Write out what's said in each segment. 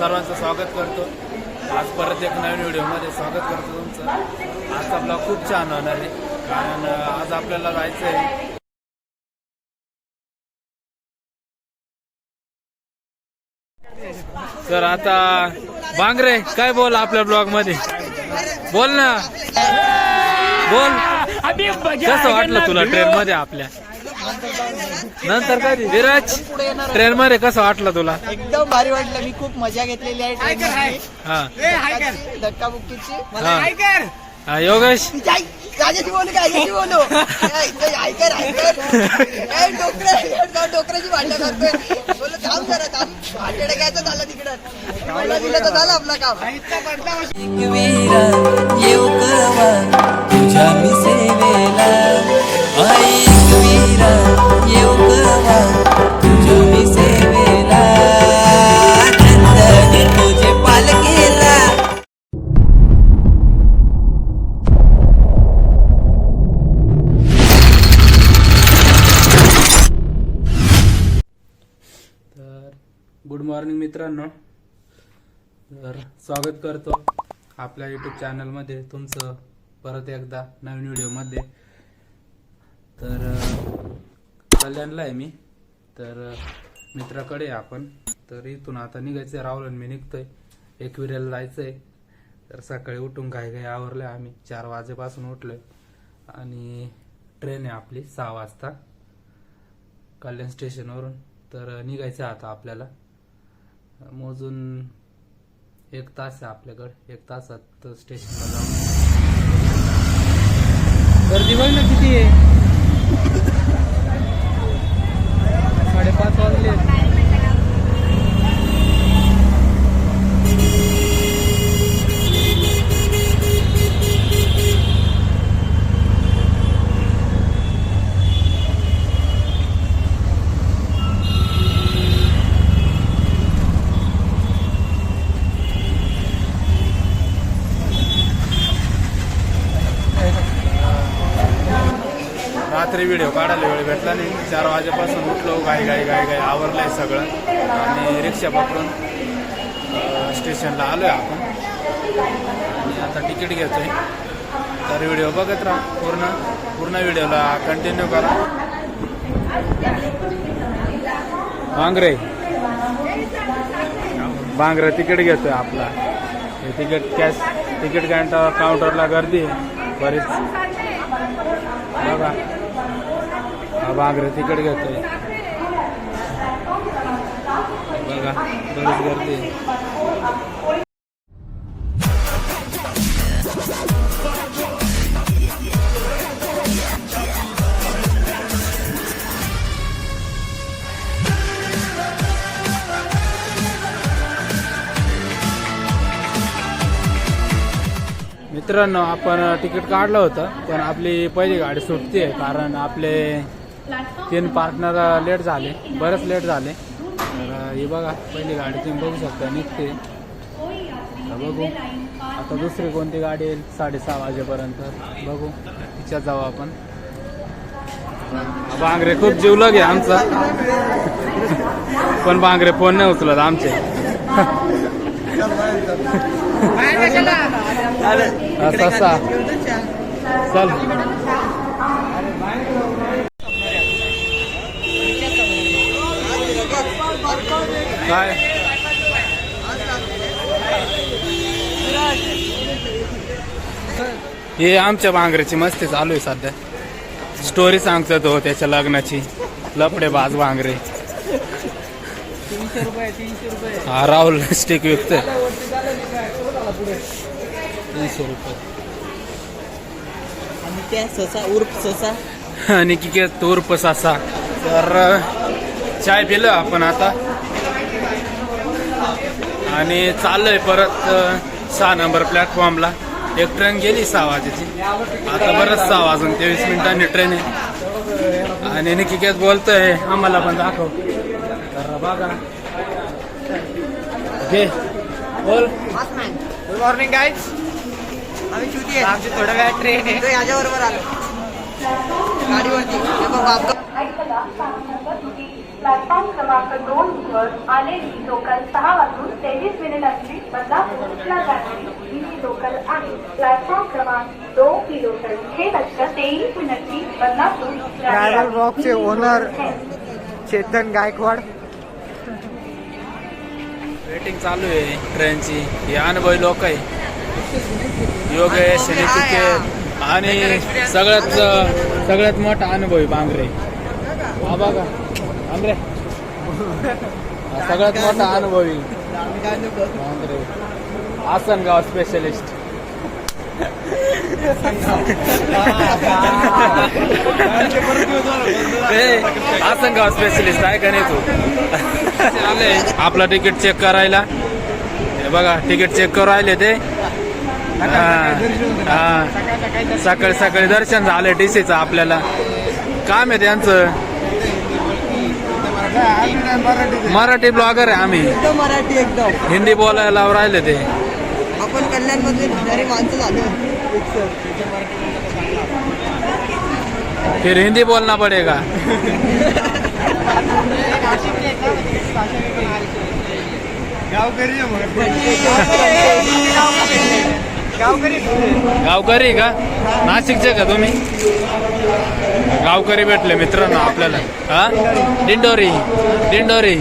सर्वांचं स्वागत करतो. आज परत एक नवीन व्हिडिओमध्ये स्वागत करतो तुमचं. आजचा ब्लॉग खूप छान होणार आहे. कारण आज आपल्याला जायचं आहे तर आता बांगरे काय बोल आपल्या ब्लॉगमध्ये? बोल ना. बोल. कसं वाटलं तुला ट्रेन मध्ये आपल्या? नंतर कधी विराज ट्रेन मध्ये कसं वाटलं तुला? एकदम भारी वाटलं. मी खूप मजा घेतलेली आहे. हा. धक्काची, धक्काबुक्कीची योगेश? भांडण करतोय. बोललो काम करा काम भांडण घ्यायचं झालं तिकडं. मला दिलं तर झालं आपलं काम. तुझ्या मी सेवेला. तर गुड मॉर्निंग मित्रांनो. तर स्वागत करतो आपल्या यूट्यूब चॅनलमध्ये तुमचं परत एकदा नवीन व्हिडिओमध्ये तर कल्याणला आहे मी. तर मित्राकडे आपण. तर इथून आता निघायचं आहे. राहुल आणि मी निघतोय. एकविऱ्याला जायचं आहे तर सकाळी उठून काही काही आवरलं आम्ही. चार वाजेपासून उठलोय. आणि ट्रेन आहे आपली सहा वाजता. कल्याण स्टेशनवरून तर निघायचं आहे आता आपल्याला. मोजून एक तास आहे आपल्याकडे. एक तासात स्टेशनला जाऊन. गर्दी बघ ना किती? आहे चांगले रात्री व्हिडिओ काढायला वेळ भेटला नाही. चार वाजेपासून उठलो गाई गाई गाई गाई आवरलंय सगळं. आणि रिक्षा पकडून स्टेशनला स्टेशनला आलोय आपण. आणि आता तिकीट घेतोय. तर व्हिडिओ बघत राहा पूर्ण. पूर्ण व्हिडिओला कंटिन्यू करा. बांगरे. बांगरे तिकीट घेतोय आपला. हे तिकीट कॅश तिकीट काउंटर काउंटरला गर्दी आहे. बरीच. बघा. बांगरे तिकीट घेतोय. बघा बरीच गर्दी आहे. मित्रांनो आपण तिकीट काढलं होतं पण आपली पहिली गाडी सुटते कारण आपले तीन पार्टनर लेट झाले बरेच लेट झाले हे बघा पहिली गाडी तुम्ही बघू शकता निघते. बघू. आता दुसरी कोणती गाडी येईल? साडेसहा वाजेपर्यंत. बघू. तिच्यात जाऊ आपण. बांगरे खूप जीवलं आहे आमचा. पण बांगरे फोन नाही उचलत आमचे. असा चल. काय? हे आमच्या बांगऱ्याची मस्ती चालू आहे सध्या. स्टोरी सांगतो तो त्याच्या लग्नाची. लपडे बाज बांगरे. हा राहुल स्टिक विकतोय. तीनशे रुपये. उर्फ ससा. आणि की तूर्प सासा. तर चाय पिलं आपण आता. आणि चाललोय परत अ, सहा नंबर प्लॅटफॉर्मला एक ट्रेन गेली सहा वाजेची. आता बरंच सहा वाजून तेवीस मिनिटांनी ट्रेन आहे. आणि निकिकेत बोलतोय आम्हाला पण दाखव. बघा. घे. बोल. गुड मॉर्निंग गाईज आम्ही आहे. आमची थोड्या वेळात ट्रेन आहे. तो याच्या बरोबर आलो. गाडीवरती. प्लॅटफॉर्म क्रमांक दोन वर आलेली लोकल सहा वाजून तेवीस मिनिटांची बदलापूरला जाणारी ही लोकल आहे. प्लॅटफॉर्म क्रमांक दो किलोमीटर हे लक्ष तेवीस मिनिटची Badlapur travel owner Chetan Gaikwad. Waiting चालू आहे ट्रेनची. हे अनुभवी लोक आहे. योगेश निचिकेत आणि सगळ्यात सगळ्यात मोठा अनुभवी बांगरे. हा बघा हा सगळ्यात मोठा अनुभवी बांगरे आसनगाव स्पेशलिस्ट आसनगाव स्पेशलिस्ट आहे का नाही तू आले आपला तिकीट चेक करायला हे बघा तिकीट चेक करू राहिले ते हा, हा. सकाळी सकाळी दर्शन झालं टीसीचं आपल्याला काम आहे त्यांचं मराठी ब्लॉगर आहे आम्ही. एकदम मराठी एकदम. हिंदी बोलायला राहिले ते. आपण कल्याण माणसं झालो फिर हिंदी बोलना पडेगा. गावकरी गावकरी का? नाशिकचे का तुम्ही? गावकरी भेटले मित्रांनो आपल्याला. हा? दिंडोरी. दिंडोरी.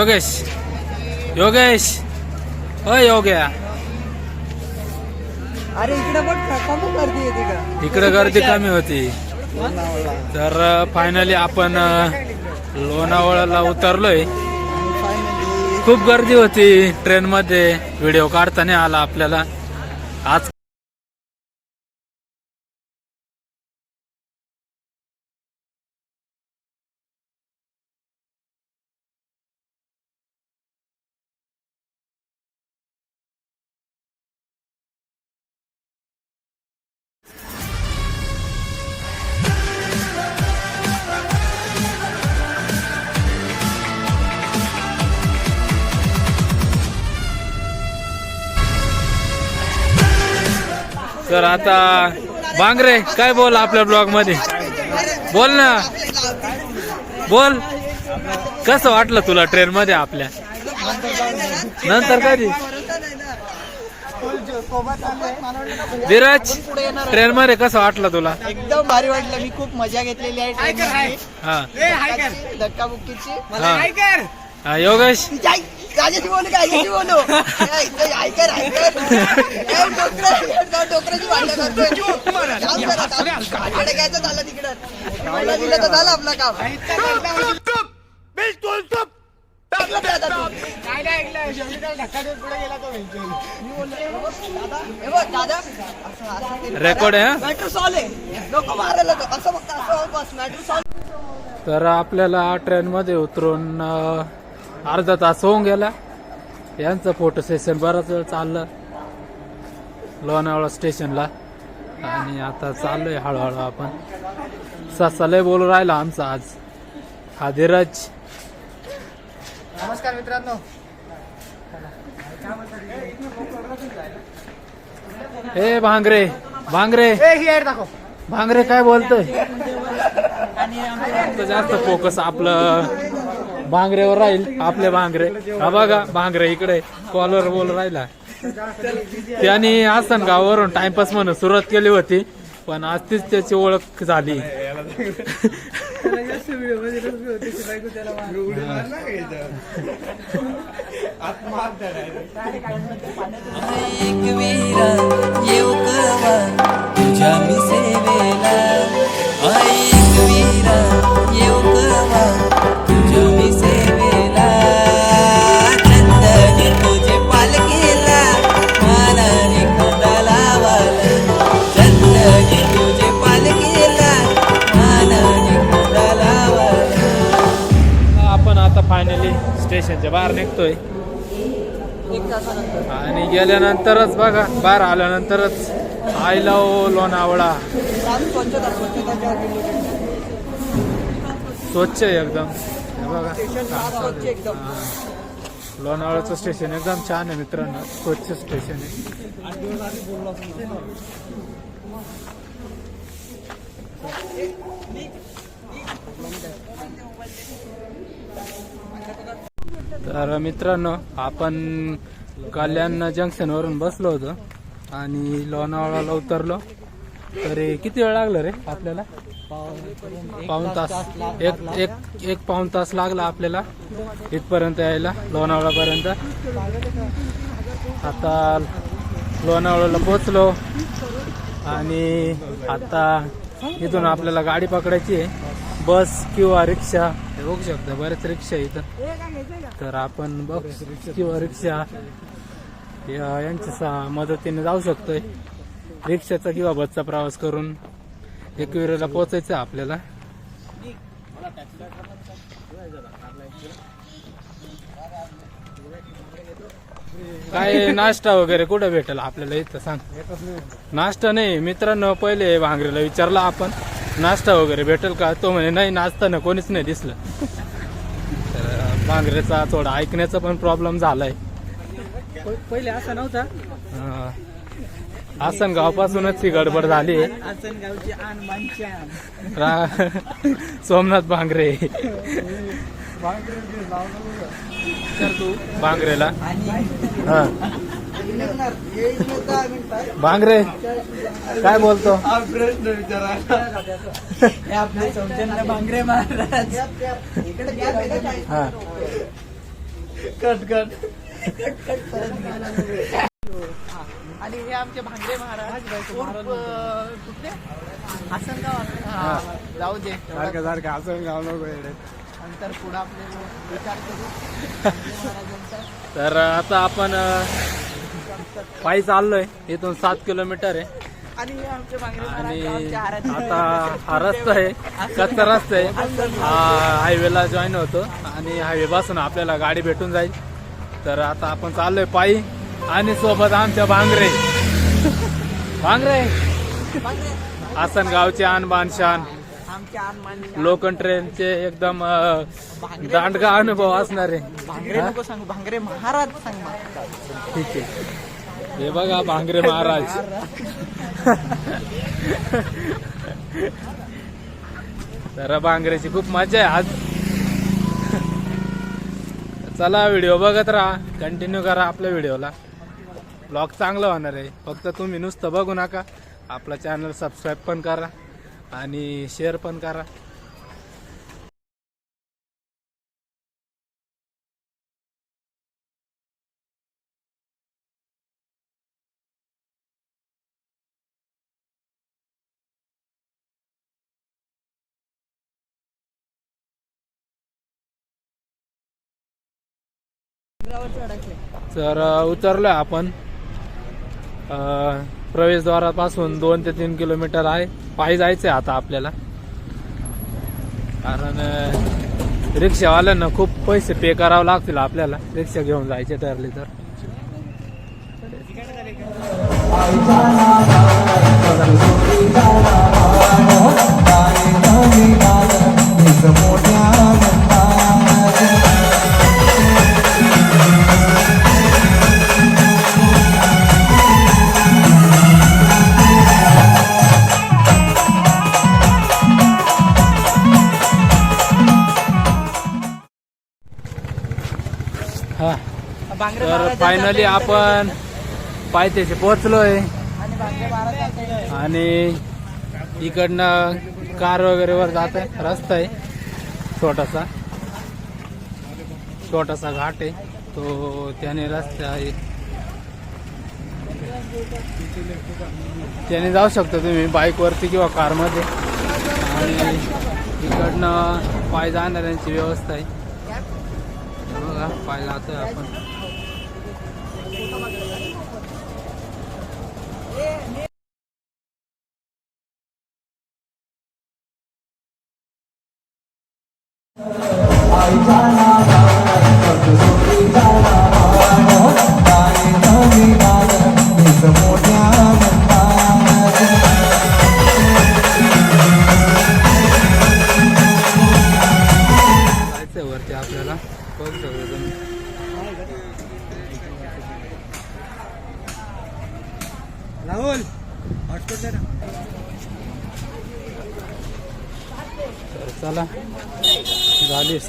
योगेश. योगेश. अ योग्या. अरे इकडे कमी गर्दी का इकडे गर्दी कमी होती. तर फायनली आपण अ, लोणावळ्याला उतरलोय. खूप गर्दी होती ट्रेन मध्ये व्हिडिओ काढता नाही आला आपल्याला. आज तर आता बांगरे काय बोल आपल्या ब्लॉगमध्ये? बोल ना. बोल. कसं वाटलं तुला ट्रेन मध्ये आपल्या? नंतर कधी धीरज ट्रेन मध्ये कसं वाटलं तुला? एकदम भारी वाटलं. मी खूप मजा घेतलेली आहे. हा. धक्काबुक्कीची. हा. हा, योगेश. राजाची बोलू काय बोलू? ऐकर ऐकर डोकराची करतोय. घ्यायचं झालं तिकडं. दिलं तर झालं आपलं काम. रेकॉर्ड आहे सॉल्व मारायला असं फक्त असं बस. मॅट्रो सॉल्व तर आपल्याला ट्रेन मध्ये उतरून अर्धा तास होऊन गेला. यांचं फोटो सेशन बराच वेळ चाललं. लोणावळा स्टेशनला आणि आता चाललोय हळूहळू आपण. ससा लय बोलू राहिला आमचा आज. हा धीरज नमस्कार मित्रांनो. ए भांगरे भांगरे. भांगरे काय बोलतोय? जास्त फोकस आपलं. भांगरेवर राहील आपले भांगरे. हा बघा भांगरे इकडे कॉलर बोल राहिला. त्यांनी आसन गावावरून टाइमपास म्हणून सुरुवात केली होती पण आज तीच त्याची ओळख झाली. तुझ्या मी सेवेला. आल्यानंतरच बघा. बाहेर आल्यानंतरच आय लव लोणावळा. स्वच्छ आहे एकदम. बघा. लोणावळाचं लोणावळ्याचं स्टेशन एकदम छान आहे मित्रांनो. स्वच्छ स्टेशन आहे. तर मित्रांनो आपण कल्याण जंक्शन वरून बसलो होतो आणि लोणावळाला उतरलो. तरी किती वेळ लागला रे आपल्याला? पाऊन तास. एक एक एक पाऊन तास लागला आपल्याला इथपर्यंत यायला लोणावळापर्यंत आता लोणावळ्याला पोचलो आणि आता इथून आपल्याला गाडी पकडायची आहे. बस किंवा रिक्षा हे बघू शकता बरेच रिक्षा इथं तर आपण बघ किंवा रिक्षा यांच्या सा- मदतीने जाऊ शकतोय. रिक्षाचा किंवा बसचा प्रवास करून एकविरेला पोचायचं आहे आपल्याला. काय नाश्ता वगैरे कुठं भेटेल आपल्याला इथं सांग. नाश्ता नाही मित्रांनो पहिले भांगरेला विचारला आपण. नाश्ता वगैरे भेटेल का? तो म्हणे नाही नाश्ता कोणीच नाही दिसलं. तर भांगरेचा थोडा ऐकण्याचा पण प्रॉब्लेम झालाय. पहिले असा नव्हता. अं, आसनगाव पासूनच ही गडबड झाली. सोमनाथ भांगरेला हा. भांगरे काय बोलतो? भांगरे महाराज. हा. Cut cut. आणि हे आमचे भांगरे महाराज कुठले? आसनगाव हा, जाऊ दे. सारखं सारखं असं गाव नको येडे. नंतर पुढे आपले विचार करू. तर आता आपण पायी चाललोय. इथून सात किलोमीटर आहे. आणि आता हा रस्ता आहे. कच्चा रस्ता आहे. हा हायवेला जॉईन होतो. आणि हायवे पासून आपल्याला गाडी भेटून जाईल. तर आता आपण चाललोय पायी. आणि सोबत आमच्या भांगरे भांगरे भांगरे आसनगावचे आन बान शान. लोकल ट्रेनचे एकदम दांडगा अनुभव असणारे. भांगरे नको सांगू. भांगरे महाराज सांग. मला. ठीक आहे. हे बघा भांगरे महाराज. तर भांगरेची खूप मजा आहे आज. चला व्हिडिओ बघत राहा कंटिन्यू करा आपल्या व्हिडिओला. ब्लॉग चांगला होणार आहे. फक्त तुम्ही नुसतं बघू नका. आपला चॅनल सबस्क्राईब पण करा आणि शेअर पण करा. तर उतरलो उतरलोय आपण. प्रवेशद्वारापासून दोन ते तीन किलोमीटर आहे. पायी जायचंय आता आपल्याला. कारण रिक्षावाल्यांना खूप पैसे पे करावे लागतील आपल्याला. रिक्षा घेऊन जायचे ठरले तर. हा. तर फायनली आपण पायथ्याशी पोहोचलोय. आणि इकडनं कार वगैरे वर जात आहे. रस्ता आहे. छोटासा. छोटासा घाट आहे. तो त्याने रस्ता आहे. त्याने जाऊ शकता तुम्ही बाईकवरती किंवा कारमध्ये. आणि इकडनं पाय जाणाऱ्यांची व्यवस्था आहे. बघा पाय जातोय आपण. आई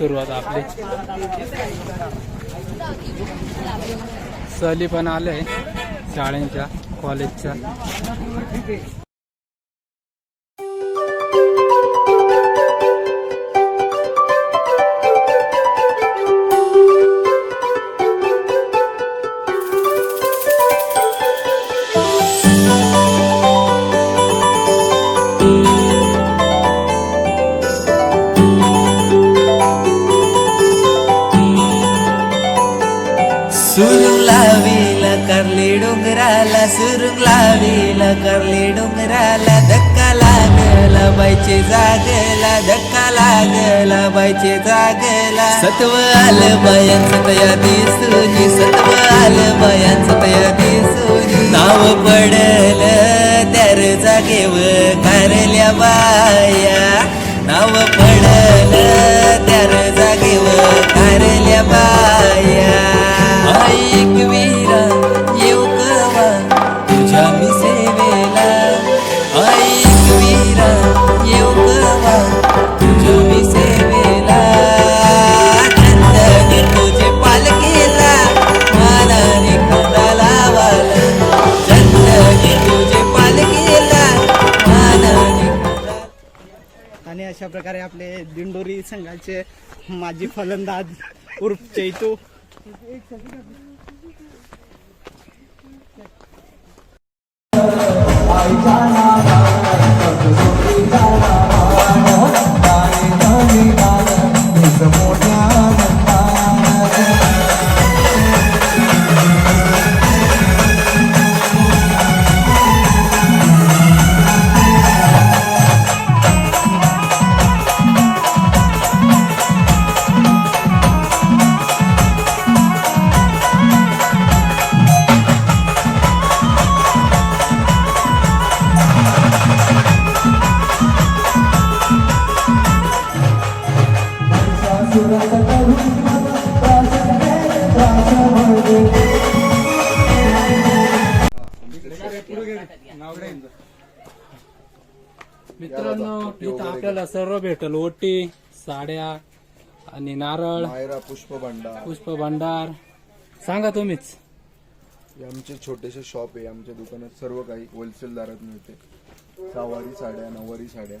सुरुवात आपली. सहली पण आले शाळेच्या कॉलेजच्या बायचे जागला धक्का लागला बायचे जागला. सत्व आलं बायांचं तया दिसूनी सत्व आलं बायांचं तया दिसूनी नाव पडलं त्यार जागेव कारल्या बाया. दिंडोरी संघाचे माजी फलंदाज उर्फ चैतू. इथं आपल्याला सर्व भेटल. ओटी साड्या आणि नारळ मायरा पुष्प भंडार पुष्प भंडार सांगा तुम्हीच. हे आमचे छोटेसे शॉप आहे. आमच्या दुकानात सर्व काही होलसेल दरात मिळते. सहावारी साड्या नऊवारी साड्या.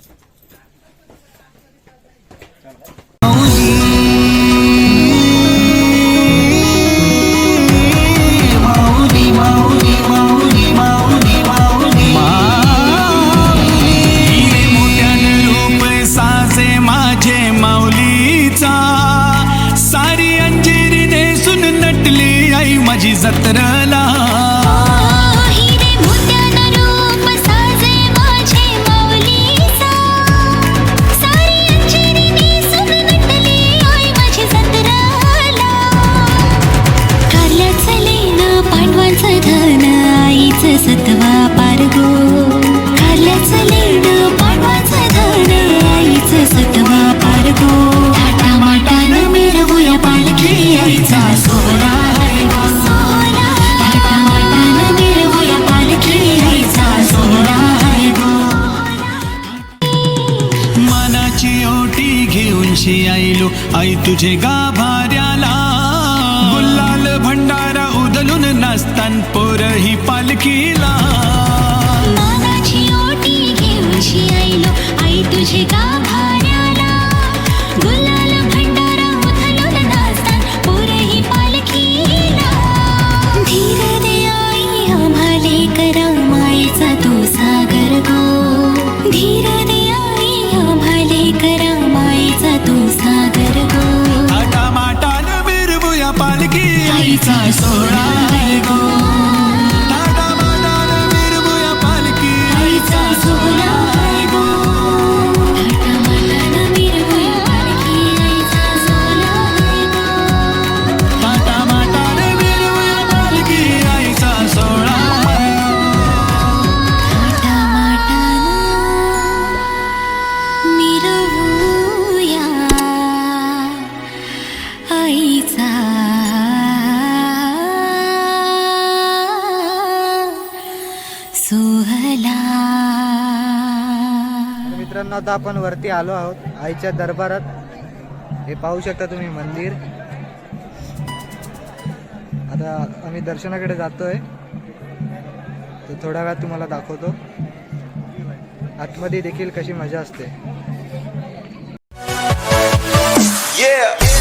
तुझे गाभाऱ्याला गुल्लाल भंडारा उदलून नाचतान पोर ही पालखीला. मानाची ओटी घेऊन आईलो आई तुझे गाभाऱ्याला गुलाल भंडारा उधळून नाचतात पोरही पालखीला. धीर दे आई आम्हाले करा চায় সোড়াই গো। টাটা বাটার বীর বুয়া পালকি। আইচা সোড়াই গো। টাটা বাটার বীর বুয়া পালকি। আইচা সোড়াই টাটা বাটার বীর বুয়া 爱在。आता आपण वरती आलो आहोत आईच्या दरबारात. हे पाहू शकता तुम्ही मंदिर. आता आम्ही दर्शनाकडे जातोय. तर थोड्या वेळात तुम्हाला दाखवतो. आतमध्ये देखील कशी मजा असते. Yeah.